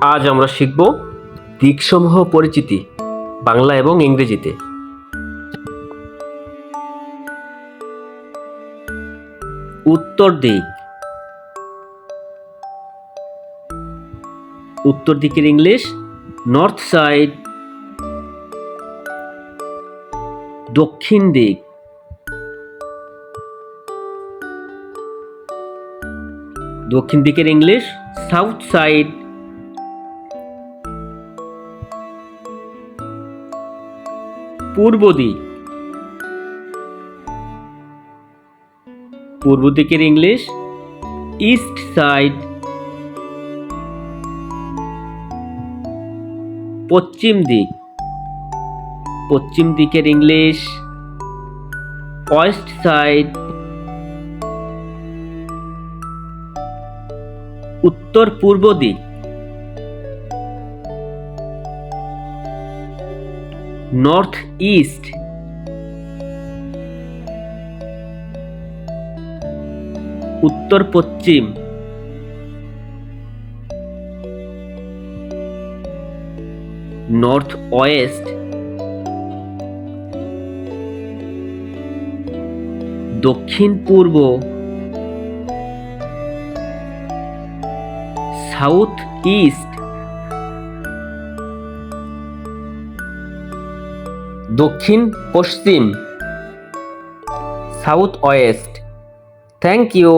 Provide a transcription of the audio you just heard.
আজ আমরা শিখব দিকসমূহ পরিচিতি বাংলা এবং ইংরেজিতে। উত্তর দিক। উত্তর দিকের ইংলিশ নর্থ সাইড দক্ষিণ দিক। দক্ষিণ দিকের ইংলিশ সাউথ সাইড পূর্ব দিক। পূর্ব দিকের ইংলিশ, ইস্ট সাইড। পশ্চিম দিক। পশ্চিম দিকের ইংলিশ, ওয়েস্ট সাইড। উত্তর পূর্ব দিক। North east. উত্তর পশ্চিম। North west. দক্ষিণ পূর্ব। South east. দক্ষিণ পশ্চিম সাউথ ওয়েস্ট থ্যাংক ইউ